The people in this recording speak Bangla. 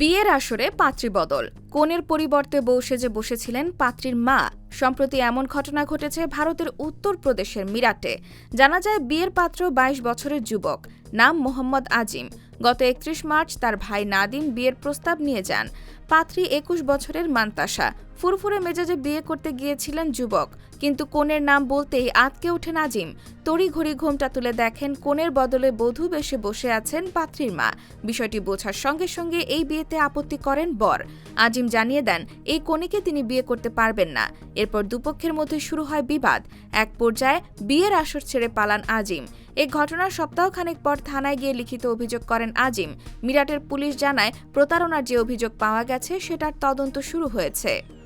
বিয়ের আসরে পাত্রী বদল। কনের পরিবর্তে বউ সেজে বসেছিলেন পাত্রীর মা। সম্প্রতি এমন ঘটনা ঘটেছে ভারতের উত্তর প্রদেশের মিরাটে। জানা যায়, বিয়ের পাত্র ২২ বছরের যুবক। নাম মোহাম্মদ আজিম। গত একত্রিশ মার্চ তার ভাই নাদিম বিয়ের প্রস্তাব নিয়ে যান। পাত্রী একুশ বছরের মান্তাসা। ফুরফুরে মেজাজে বিয়ে করতে গিয়েছিলেন যুবক। কিন্তু কনের নাম বলতেই আতকে ওঠে নাজিম। তড়িঘড়ি ঘোমটা তুলে দেখেন কনের বদলে বধূ বেশে বসে আছেন পাত্রীর মা। বিষয়টি বোঝার সঙ্গে সঙ্গে এই বিয়েতে আপত্তি করেন বর। আজিম জানিয়ে দেন, এই কনেকে তিনি বিয়ে করতে পারবেন না। এরপর দুপক্ষের মধ্যে শুরু হয় বিবাদ। এক পর্যায়ে বিয়ের আসর ছেড়ে পালান আজিম। এ ঘটনার সপ্তাহখানেক পর থানায় গিয়ে লিখিত অভিযোগ করেন আজিম। মিরাটের পুলিশ জানায় প্রতারণার যে অভিযোগ পাওয়া গেছে সেটার তদন্ত শুরু হয়েছে।